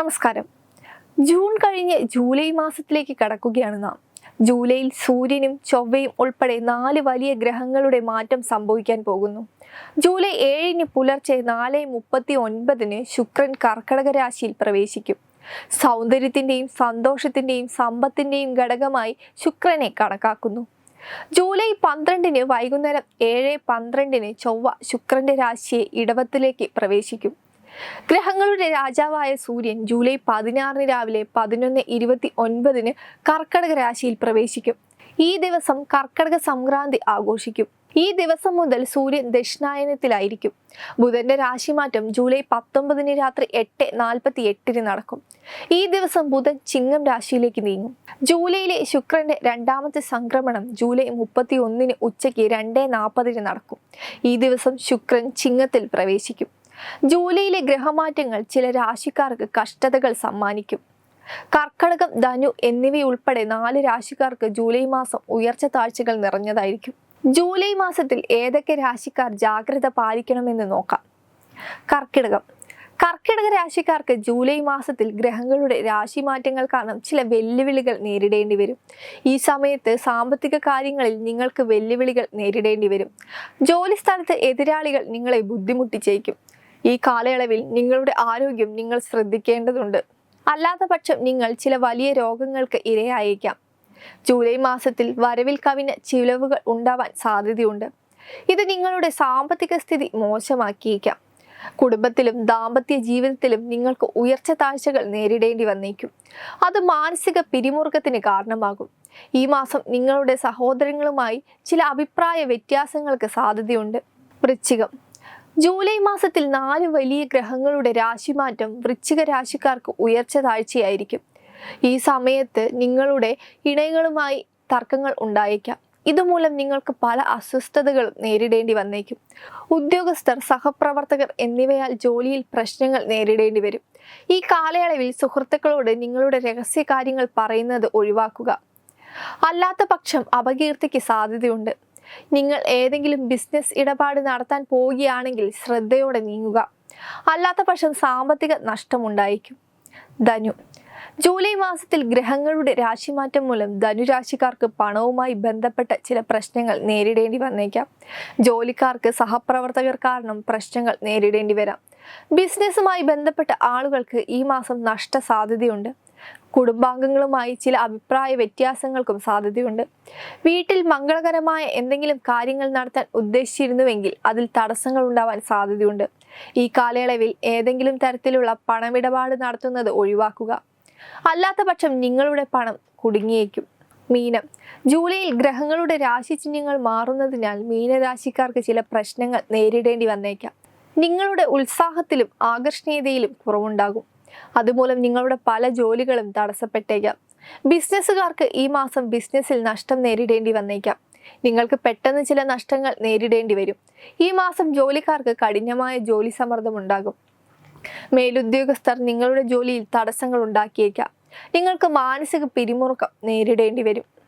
നമസ്കാരം. ജൂൺ കഴിഞ്ഞ് ജൂലൈ മാസത്തിലേക്ക് കടക്കുകയാണ് നാം. ജൂലൈയിൽ സൂര്യനും ചൊവ്വയും ഉൾപ്പെടെ നാല് വലിയ ഗ്രഹങ്ങളുടെ മാറ്റം സംഭവിക്കാൻ പോകുന്നു. ജൂലൈ ഏഴിന് പുലർച്ചെ നാല് മുപ്പത്തി ഒൻപതിന് ശുക്രൻ കർക്കടക രാശിയിൽ പ്രവേശിക്കും. സൗന്ദര്യത്തിന്റെയും സന്തോഷത്തിന്റെയും സമ്പത്തിന്റെയും ഘടകമായി ശുക്രനെ കണക്കാക്കുന്നു. ജൂലൈ പന്ത്രണ്ടിന് വൈകുന്നേരം ഏഴ് പന്ത്രണ്ടിന് ചൊവ്വ ശുക്രന്റെ രാശിയെ ഇടവത്തിലേക്ക് പ്രവേശിക്കും. ഗ്രഹങ്ങളുടെ രാജാവായ സൂര്യൻ ജൂലൈ പതിനാറിന് രാവിലെ പതിനൊന്ന് ഇരുപത്തി ഒൻപതിന് കർക്കടക രാശിയിൽ പ്രവേശിക്കും. ഈ ദിവസം കർക്കടക സംക്രാന്തി ആഘോഷിക്കും. ഈ ദിവസം മുതൽ സൂര്യൻ ദക്ഷിണായനത്തിലായിരിക്കും. ബുധന്റെ രാശിമാറ്റം ജൂലൈ പത്തൊമ്പതിന് രാത്രി എട്ട് നാൽപ്പത്തി എട്ടിന് നടക്കും. ഈ ദിവസം ബുധൻ ചിങ്ങം രാശിയിലേക്ക് നീങ്ങും. ജൂലൈയിലെ ശുക്രന്റെ രണ്ടാമത്തെ സംക്രമണം ജൂലൈ മുപ്പത്തി ഒന്നിന് ഉച്ചയ്ക്ക് രണ്ട് നാൽപ്പതിന് നടക്കും. ഈ ദിവസം ശുക്രൻ ചിങ്ങത്തിൽ പ്രവേശിക്കും. ജൂലൈയിലെ ഗ്രഹമാറ്റങ്ങൾ ചില രാശിക്കാർക്ക് കഷ്ടതകൾ സമ്മാനിക്കും. കർക്കടകം ധനു എന്നിവയുൾപ്പെടെ നാല് രാശിക്കാർക്ക് ജൂലൈ മാസം ഉയർച്ച താഴ്ചകൾ നിറഞ്ഞതായിരിക്കും. ജൂലൈ മാസത്തിൽ ഏതൊക്കെ രാശിക്കാർ ജാഗ്രത പാലിക്കണമെന്ന് നോക്കാം. കർക്കിടകം. കർക്കിടക രാശിക്കാർക്ക് ജൂലൈ മാസത്തിൽ ഗ്രഹങ്ങളുടെ രാശിമാറ്റങ്ങൾ കാരണം ചില വെല്ലുവിളികൾ നേരിടേണ്ടി വരും. ഈ സമയത്ത് സാമ്പത്തിക കാര്യങ്ങളിൽ നിങ്ങൾക്ക് വെല്ലുവിളികൾ നേരിടേണ്ടി വരും. ജോലി സ്ഥലത്ത് എതിരാളികൾ നിങ്ങളെ ബുദ്ധിമുട്ടിച്ചേക്കും. ഈ കാലയളവിൽ നിങ്ങളുടെ ആരോഗ്യം നിങ്ങൾ ശ്രദ്ധിക്കേണ്ടതുണ്ട്. അല്ലാത്ത പക്ഷം നിങ്ങൾ ചില വലിയ രോഗങ്ങൾക്ക് ഇരയായേക്കാം. ജൂലൈ മാസത്തിൽ വരവിൽ കവിഞ്ഞ ചിലവുകൾ ഉണ്ടാവാൻ സാധ്യതയുണ്ട്. ഇത് നിങ്ങളുടെ സാമ്പത്തിക സ്ഥിതി മോശമാക്കിയേക്കാം. കുടുംബത്തിലും ദാമ്പത്യ ജീവിതത്തിലും നിങ്ങൾക്ക് ഉയർച്ച താഴ്ചകൾ നേരിടേണ്ടി വന്നേക്കും. അത് മാനസിക പിരിമുറുക്കത്തിന് കാരണമാകും. ഈ മാസം നിങ്ങളുടെ സഹോദരങ്ങളുമായി ചില അഭിപ്രായ വ്യത്യാസങ്ങൾക്ക് സാധ്യതയുണ്ട്. വൃശ്ചികം ജൂലൈ മാസത്തിൽ നാല് വലിയ ഗ്രഹങ്ങളുടെ രാശിമാറ്റം വൃശ്ചിക രാശിക്കാർക്ക് ഉയർച്ച താഴ്ചയായിരിക്കും. ഈ സമയത്ത് നിങ്ങളുടെ ഇണകളുമായി തർക്കങ്ങൾ ഉണ്ടായേക്കാം. ഇതുമൂലം നിങ്ങൾക്ക് പല അസ്വസ്ഥതകളും നേരിടേണ്ടി വന്നേക്കും. ഉദ്യോഗസ്ഥർ സഹപ്രവർത്തകർ എന്നിവയാൽ ജോലിയിൽ പ്രശ്നങ്ങൾ നേരിടേണ്ടി വരും. ഈ കാലയളവിൽ സുഹൃത്തുക്കളോട് നിങ്ങളുടെ രഹസ്യ കാര്യങ്ങൾ പറയുന്നത് ഒഴിവാക്കുക. അല്ലാത്ത പക്ഷം അപകീർത്തിക്ക് സാധ്യതയുണ്ട്. നിങ്ങൾ ഏതെങ്കിലും ബിസിനസ് ഇടപാട് നടത്താൻ പോവുകയാണെങ്കിൽ ശ്രദ്ധയോടെ നീങ്ങുക. അല്ലാത്ത പക്ഷം സാമ്പത്തിക നഷ്ടമുണ്ടായിരിക്കും. ധനു. ജൂലൈ മാസത്തിൽ ഗ്രഹങ്ങളുടെ രാശിമാറ്റം മൂലം ധനുരാശിക്കാർക്ക് പണവുമായി ബന്ധപ്പെട്ട ചില പ്രശ്നങ്ങൾ നേരിടേണ്ടി വന്നേക്കാം. ജോലിക്കാർക്ക് സഹപ്രവർത്തകർ കാരണം പ്രശ്നങ്ങൾ നേരിടേണ്ടി വരാം. ബിസിനസ്സുമായി ബന്ധപ്പെട്ട ആളുകൾക്ക് ഈ മാസം നഷ്ട സാധ്യതയുണ്ട് കുടുംബാംഗങ്ങളുമായി ചില അഭിപ്രായ വ്യത്യാസങ്ങൾക്കും സാധ്യതയുണ്ട്. വീട്ടിൽ മംഗളകരമായ എന്തെങ്കിലും കാര്യങ്ങൾ നടത്താൻ ഉദ്ദേശിച്ചിരുന്നുവെങ്കിൽ അതിൽ തടസ്സങ്ങൾ ഉണ്ടാവാൻ സാധ്യതയുണ്ട്. ഈ കാലയളവിൽ ഏതെങ്കിലും തരത്തിലുള്ള പണമിടപാട് നടത്തുന്നത് ഒഴിവാക്കുക. അല്ലാത്ത പക്ഷം നിങ്ങളുടെ പണം കുടുങ്ങിയേക്കും. മീനം. ജൂലൈയിൽ ഗ്രഹങ്ങളുടെ രാശിചിഹ്നങ്ങൾ മാറുന്നതിനാൽ മീനരാശിക്കാർക്ക് ചില പ്രശ്നങ്ങൾ നേരിടേണ്ടി വന്നേക്കാം. നിങ്ങളുടെ ഉത്സാഹത്തിലും ആകർഷണീയതയിലും കുറവുണ്ടാകും. അതുമൂലം നിങ്ങളുടെ പല ജോലികളും തടസ്സപ്പെട്ടേക്കാം. ബിസിനസ്സുകാർക്ക് ഈ മാസം ബിസിനസ്സിൽ നഷ്ടം നേരിടേണ്ടി വന്നേക്കാം. നിങ്ങൾക്ക് പെട്ടെന്ന് ചില നഷ്ടങ്ങൾ നേരിടേണ്ടി വരും. ഈ മാസം ജോലിക്കാർക്ക് കഠിനമായ ജോലി സമ്മർദ്ദം ഉണ്ടാകും. മേലുദ്യോഗസ്ഥർ നിങ്ങളുടെ ജോലിയിൽ തടസ്സങ്ങൾ ഉണ്ടാക്കിയേക്കാം. നിങ്ങൾക്ക് മാനസിക പിരിമുറുക്കം നേരിടേണ്ടി വരും.